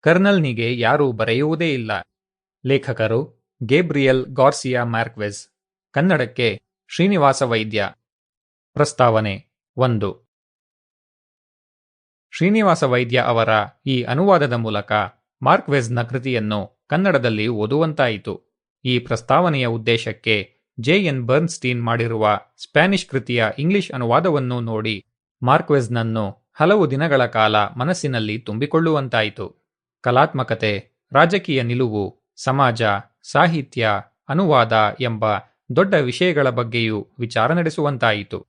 ಕರ್ನಲ್ನಿಗೆ ಯಾರೂ ಬರೆಯುವುದೇ ಇಲ್ಲ. ಲೇಖಕರು ಗೇಬ್ರಿಯಲ್ ಗಾರ್ಸಿಯಾ ಮ್ಯಾರ್ಕ್ವೆಸ್ ಕನ್ನಡಕ್ಕೆ ಶ್ರೀನಿವಾಸ ವೈದ್ಯ. ಪ್ರಸ್ತಾವನೆ ಒಂದು. ಶ್ರೀನಿವಾಸ ವೈದ್ಯ ಅವರ ಈ ಅನುವಾದದ ಮೂಲಕ ಮಾರ್ಕ್ವೆಸ್ನ ಕೃತಿಯನ್ನು ಕನ್ನಡದಲ್ಲಿ ಓದುವಂತಾಯಿತು. ಈ ಪ್ರಸ್ತಾವನೆಯ ಉದ್ದೇಶಕ್ಕೆ ಜೆ. ಎನ್. ಬರ್ನ್ಸ್ಟೀನ್ ಮಾಡಿರುವ ಸ್ಪ್ಯಾನಿಷ್ ಕೃತಿಯ ಇಂಗ್ಲಿಷ್ ಅನುವಾದವನ್ನು ನೋಡಿ ಮಾರ್ಕ್ವೆಜ್ನನ್ನು ಹಲವು ದಿನಗಳ ಕಾಲ ಮನಸ್ಸಿನಲ್ಲಿ ತುಂಬಿಕೊಳ್ಳುವಂತಾಯಿತು. ಕಲಾತ್ಮಕತೆ, ರಾಜಕೀಯ ನಿಲುವು, ಸಮಾಜ, ಸಾಹಿತ್ಯ, ಅನುವಾದ ಎಂಬ ದೊಡ್ಡ ವಿಷಯಗಳ ಬಗ್ಗೆಯೂ ವಿಚಾರ ನಡೆಸುವಂತಾಯಿತು.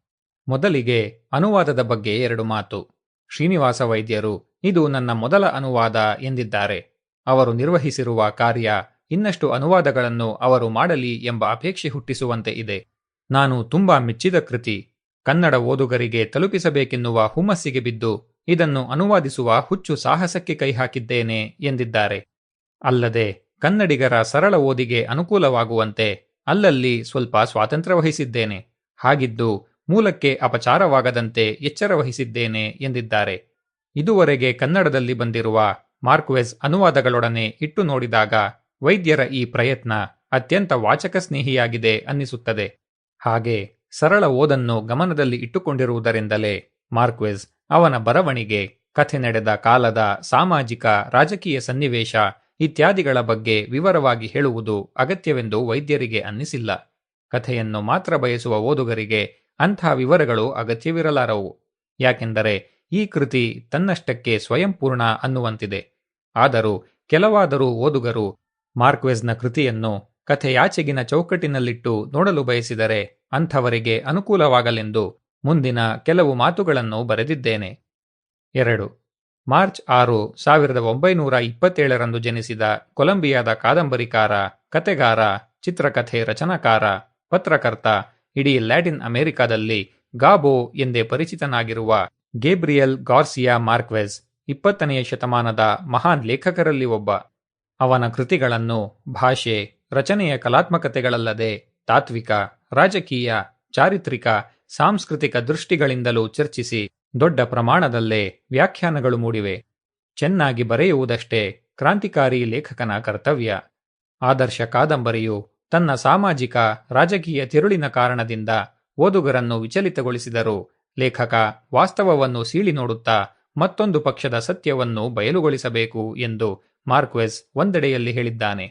ಮೊದಲಿಗೆ ಅನುವಾದದ ಬಗ್ಗೆ ಎರಡು ಮಾತು. ಶ್ರೀನಿವಾಸ ವೈದ್ಯರು, ಇದು ನನ್ನ ಮೊದಲ ಅನುವಾದ ಎಂದಿದ್ದಾರೆ. ಅವರು ನಿರ್ವಹಿಸಿರುವ ಕಾರ್ಯ ಇನ್ನಷ್ಟು ಅನುವಾದಗಳನ್ನು ಅವರು ಮಾಡಲಿ ಎಂಬ ಅಪೇಕ್ಷೆ ಹುಟ್ಟಿಸುವಂತೆ ಇದೆ. ನಾನು ತುಂಬಾ ಮೆಚ್ಚಿದ ಕೃತಿ. ಕನ್ನಡ ಓದುಗರಿಗೆ ತಲುಪಿಸಬೇಕೆನ್ನುವ ಹುಮ್ಮಸ್ಸಿಗೆ ಬಿದ್ದು ಇದನ್ನು ಅನುವಾದಿಸುವ ಹುಚ್ಚು ಸಾಹಸಕ್ಕೆ ಕೈ ಹಾಕಿದ್ದೇನೆ ಎಂದಿದ್ದಾರೆ. ಅಲ್ಲದೆ ಕನ್ನಡಿಗರ ಸರಳ ಓದಿಗೆ ಅನುಕೂಲವಾಗುವಂತೆ ಅಲ್ಲಲ್ಲಿ ಸ್ವಲ್ಪ ಸ್ವಾತಂತ್ರ್ಯ ವಹಿಸಿದ್ದೇನೆ. ಹಾಗಿದ್ದು ಮೂಲಕ್ಕೆ ಅಪಚಾರವಾಗದಂತೆ ಎಚ್ಚರ ವಹಿಸಿದ್ದೇನೆ ಎಂದಿದ್ದಾರೆ. ಇದುವರೆಗೆ ಕನ್ನಡದಲ್ಲಿ ಬಂದಿರುವ ಮಾರ್ಕ್ವೆಸ್ ಅನುವಾದಗಳೊಡನೆ ಇಟ್ಟು ನೋಡಿದಾಗ ವೈದ್ಯರ ಈ ಪ್ರಯತ್ನ ಅತ್ಯಂತ ವಾಚಕ ಸ್ನೇಹಿಯಾಗಿದೆ ಅನ್ನಿಸುತ್ತದೆ. ಹಾಗೆ ಸರಳ ಓದನ್ನು ಗಮನದಲ್ಲಿ ಇಟ್ಟುಕೊಂಡಿರುವುದರಿಂದಲೇ ಮಾರ್ಕ್ವೆಸ್ ಅವನ ಬರವಣಿಗೆ, ಕಥೆ ನಡೆದ ಕಾಲದ ಸಾಮಾಜಿಕ, ರಾಜಕೀಯ ಸನ್ನಿವೇಶ ಇತ್ಯಾದಿಗಳ ಬಗ್ಗೆ ವಿವರವಾಗಿ ಹೇಳುವುದು ಅಗತ್ಯವೆಂದು ವೈದ್ಯರಿಗೆ ಅನ್ನಿಸಿಲ್ಲ. ಕಥೆಯನ್ನು ಮಾತ್ರ ಬಯಸುವ ಓದುಗರಿಗೆ ಅಂಥ ವಿವರಗಳು ಅಗತ್ಯವಿರಲಾರವು. ಯಾಕೆಂದರೆ ಈ ಕೃತಿ ತನ್ನಷ್ಟಕ್ಕೆ ಸ್ವಯಂಪೂರ್ಣ ಅನ್ನುವಂತಿದೆ. ಆದರೂ ಕೆಲವಾದರೂ ಓದುಗರು ಮಾರ್ಕ್ವೆಸ್ನ ಕೃತಿಯನ್ನು ಕಥೆಯಾಚೆಗಿನ ಚೌಕಟ್ಟಿನಲ್ಲಿಟ್ಟು ನೋಡಲು ಬಯಸಿದರೆ ಅಂಥವರಿಗೆ ಅನುಕೂಲವಾಗಲೆಂದು ಮುಂದಿನ ಕೆಲವು ಮಾತುಗಳನ್ನು ಬರೆದಿದ್ದೇನೆ. ಎರಡು. ಮಾರ್ಚ್ ಆರು, ಸಾವಿರದ ಒಂಬೈನೂರ ಇಪ್ಪತ್ತೇಳರಂದು ಜನಿಸಿದ ಕೊಲಂಬಿಯಾದ ಕಾದಂಬರಿಕಾರ ಕತೆಗಾರ ಚಿತ್ರಕಥೆ ರಚನಾಕಾರ, ಪತ್ರಕರ್ತ, ಇಡೀ ಲ್ಯಾಟಿನ್ ಅಮೆರಿಕಾದಲ್ಲಿ ಗಾಬೋ ಎಂದೇ ಪರಿಚಿತನಾಗಿರುವ ಗೇಬ್ರಿಯಲ್ ಗಾರ್ಸಿಯಾ ಮಾರ್ಕ್ವೆಸ್ ಇಪ್ಪತ್ತನೆಯ ಶತಮಾನದ ಮಹಾನ್ ಲೇಖಕರಲ್ಲಿ ಒಬ್ಬ. ಅವನ ಕೃತಿಗಳನ್ನು ಭಾಷೆ, ರಚನೆಯ ಕಲಾತ್ಮಕತೆಗಳಲ್ಲದೆ ತಾತ್ವಿಕ, ರಾಜಕೀಯ, ಚಾರಿತ್ರಿಕ, ಸಾಂಸ್ಕೃತಿಕ ದೃಷ್ಟಿಗಳಿಂದಲೂ ಚರ್ಚಿಸಿ ದೊಡ್ಡ ಪ್ರಮಾಣದಲ್ಲೇ ವ್ಯಾಖ್ಯಾನಗಳು ಮೂಡಿವೆ. ಚೆನ್ನಾಗಿ ಬರೆಯುವುದಷ್ಟೇ ಕ್ರಾಂತಿಕಾರಿ ಲೇಖಕನ ಕರ್ತವ್ಯ. ಆದರ್ಶ ಕಾದಂಬರಿಯು ತನ್ನ ಸಾಮಾಜಿಕ, ರಾಜಕೀಯ ತಿರುಳಿನ ಕಾರಣದಿಂದ ಓದುಗರನ್ನು ವಿಚಲಿತಗೊಳಿಸಿದರು ಲೇಖಕ ವಾಸ್ತವವನ್ನು ಸೀಳಿ ನೋಡುತ್ತಾ ಮತ್ತೊಂದು ಪಕ್ಷದ ಸತ್ಯವನ್ನು ಬಯಲುಗೊಳಿಸಬೇಕು ಎಂದು ಮಾರ್ಕ್ವೆಸ್ ಒಂದೆಡೆಯಲ್ಲಿ ಹೇಳಿದ್ದಾನೆ,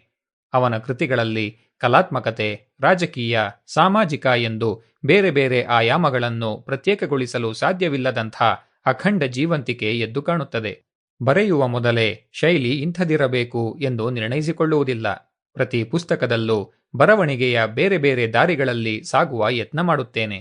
ಅವನ ಕೃತಿಗಳಲ್ಲಿ ಕಲಾತ್ಮಕತೆ, ರಾಜಕೀಯ, ಸಾಮಾಜಿಕ ಎಂದು ಬೇರೆ ಬೇರೆ ಆಯಾಮಗಳನ್ನು ಪ್ರತ್ಯೇಕಗೊಳಿಸಲು ಸಾಧ್ಯವಿಲ್ಲದಂಥ ಅಖಂಡ ಜೀವಂತಿಕೆ ಎದ್ದು ಕಾಣುತ್ತದೆ. ಬರೆಯುವ ಮೊದಲೇ ಶೈಲಿ ಇಂಥದಿರಬೇಕು ಎಂದು ನಿರ್ಣಯಿಸಿಕೊಳ್ಳುವುದಿಲ್ಲ. ಪ್ರತಿ ಪುಸ್ತಕದಲ್ಲೂ ಬರವಣಿಗೆಯ ಬೇರೆ ಬೇರೆ ದಾರಿಗಳಲ್ಲಿ ಸಾಗುವ ಯತ್ನ ಮಾಡುತ್ತೇನೆ.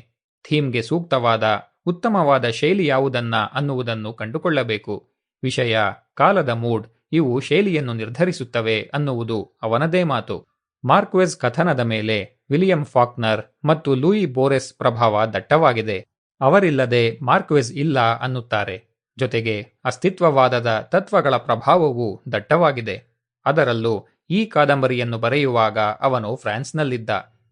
ಥೀಮ್ಗೆ ಸೂಕ್ತವಾದ, ಉತ್ತಮವಾದ ಶೈಲಿ ಯಾವುದನ್ನ ಅನ್ನುವುದನ್ನು ಕಂಡುಕೊಳ್ಳಬೇಕು. ವಿಷಯ, ಕಾಲದ ಮೂಡ್ ಇವು ಶೈಲಿಯನ್ನು ನಿರ್ಧರಿಸುತ್ತವೆ ಅನ್ನುವುದು ಅವನದೇ ಮಾತು. ಮಾರ್ಕ್ವೆಸ್ ಕಥನದ ಮೇಲೆ ವಿಲಿಯಂ ಫಾಕ್ನರ್ ಮತ್ತು ಲೂಯಿ ಬೋರೆಸ್ ಪ್ರಭಾವ ದಟ್ಟವಾಗಿದೆ. ಅವರಿಲ್ಲದೆ ಮಾರ್ಕ್ವೆಸ್ ಇಲ್ಲ ಅನ್ನುತ್ತಾರೆ. ಜೊತೆಗೆ ಅಸ್ತಿತ್ವವಾದದ ತತ್ವಗಳ ಪ್ರಭಾವವು ದಟ್ಟವಾಗಿದೆ. ಅದರಲ್ಲೂ ಈ ಕಾದಂಬರಿಯನ್ನು ಬರೆಯುವಾಗ ಅವನು ಫ್ರಾನ್ಸ್ನಲ್ಲಿದ್ದ,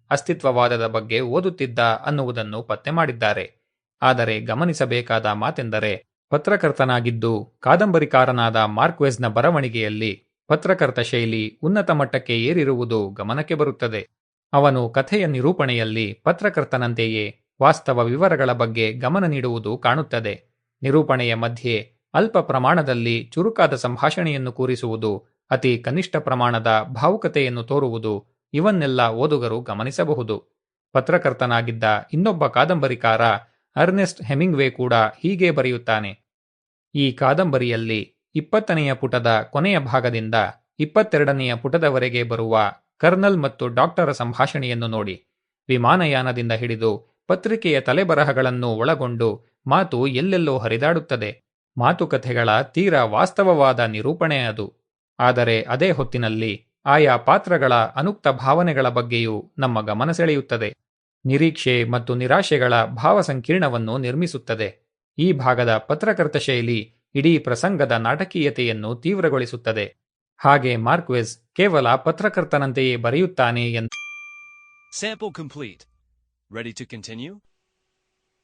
ಅಸ್ತಿತ್ವವಾದದ ಬಗ್ಗೆ ಓದುತ್ತಿದ್ದ ಅನ್ನುವುದನ್ನು ಪತ್ತೆ ಮಾಡಿದ್ದಾರೆ. ಆದರೆ ಗಮನಿಸಬೇಕಾದ ಮಾತೆಂದರೆ ಪತ್ರಕರ್ತನಾಗಿದ್ದು ಕಾದಂಬರಿಕಾರನಾದ ಮಾರ್ಕ್ವೆಸ್ನ ಬರವಣಿಗೆಯಲ್ಲಿ ಪತ್ರಕರ್ತ ಶೈಲಿ ಉನ್ನತ ಮಟ್ಟಕ್ಕೆ ಏರಿರುವುದು ಗಮನಕ್ಕೆ ಬರುತ್ತದೆ. ಅವನು ಕಥೆಯ ನಿರೂಪಣೆಯಲ್ಲಿ ಪತ್ರಕರ್ತನಂತೆಯೇ ವಾಸ್ತವ ವಿವರಗಳ ಬಗ್ಗೆ ಗಮನ ನೀಡುವುದು ಕಾಣುತ್ತದೆ. ನಿರೂಪಣೆಯ ಮಧ್ಯೆ ಅಲ್ಪ ಪ್ರಮಾಣದಲ್ಲಿ ಚುರುಕಾದ ಸಂಭಾಷಣೆಯನ್ನು ಕೂರಿಸುವುದು, ಅತಿ ಕನಿಷ್ಠ ಪ್ರಮಾಣದ ಭಾವುಕತೆಯನ್ನು ತೋರುವುದು ಇವನ್ನೆಲ್ಲ ಓದುಗರು ಗಮನಿಸಬಹುದು. ಪತ್ರಕರ್ತನಾಗಿದ್ದ ಇನ್ನೊಬ್ಬ ಕಾದಂಬರಿಕಾರ ಅರ್ನೆಸ್ಟ್ ಹೆಮಿಂಗ್ವೇ ಕೂಡ ಹೀಗೆ ಬರೆಯುತ್ತಾನೆ. ಈ ಕಾದಂಬರಿಯಲ್ಲಿ ಇಪ್ಪತ್ತನೆಯ ಪುಟದ ಕೊನೆಯ ಭಾಗದಿಂದ ಇಪ್ಪತ್ತೆರಡನೆಯ ಪುಟದವರೆಗೆ ಬರುವ ಕರ್ನಲ್ ಮತ್ತು ಡಾಕ್ಟರ ಸಂಭಾಷಣೆಯನ್ನು ನೋಡಿ. ವಿಮಾನಯಾನದಿಂದ ಹಿಡಿದು ಪತ್ರಿಕೆಯ ತಲೆಬರಹಗಳನ್ನು ಒಳಗೊಂಡು ಮಾತು ಎಲ್ಲೆಲ್ಲೋ ಹರಿದಾಡುತ್ತದೆ. ಮಾತುಕಥೆಗಳ ತೀರಾ ವಾಸ್ತವವಾದ ನಿರೂಪಣೆ ಅದು. ಆದರೆ ಅದೇ ಹೊತ್ತಿನಲ್ಲಿ ಆಯಾ ಪಾತ್ರಗಳ ಅನುಕ್ತ ಭಾವನೆಗಳ ಬಗ್ಗೆಯೂ ನಮ್ಮ ಗಮನ ಸೆಳೆಯುತ್ತದೆ. ನಿರೀಕ್ಷೆ ಮತ್ತು ನಿರಾಶೆಗಳ ಭಾವಸಂಕೀರ್ಣವನ್ನು ನಿರ್ಮಿಸುತ್ತದೆ. ಈ ಭಾಗದ ಪತ್ರಕರ್ತ ಶೈಲಿ ಇಡೀ ಪ್ರಸಂಗದ ನಾಟಕೀಯತೆಯನ್ನು ತೀವ್ರಗೊಳಿಸುತ್ತದೆ. ಹಾಗೆ ಮಾರ್ಕ್ವೆಸ್ ಕೇವಲ ಪತ್ರಕರ್ತನಂತೆಯೇ ಬರೆಯುತ್ತಾನೆ ಎಂದು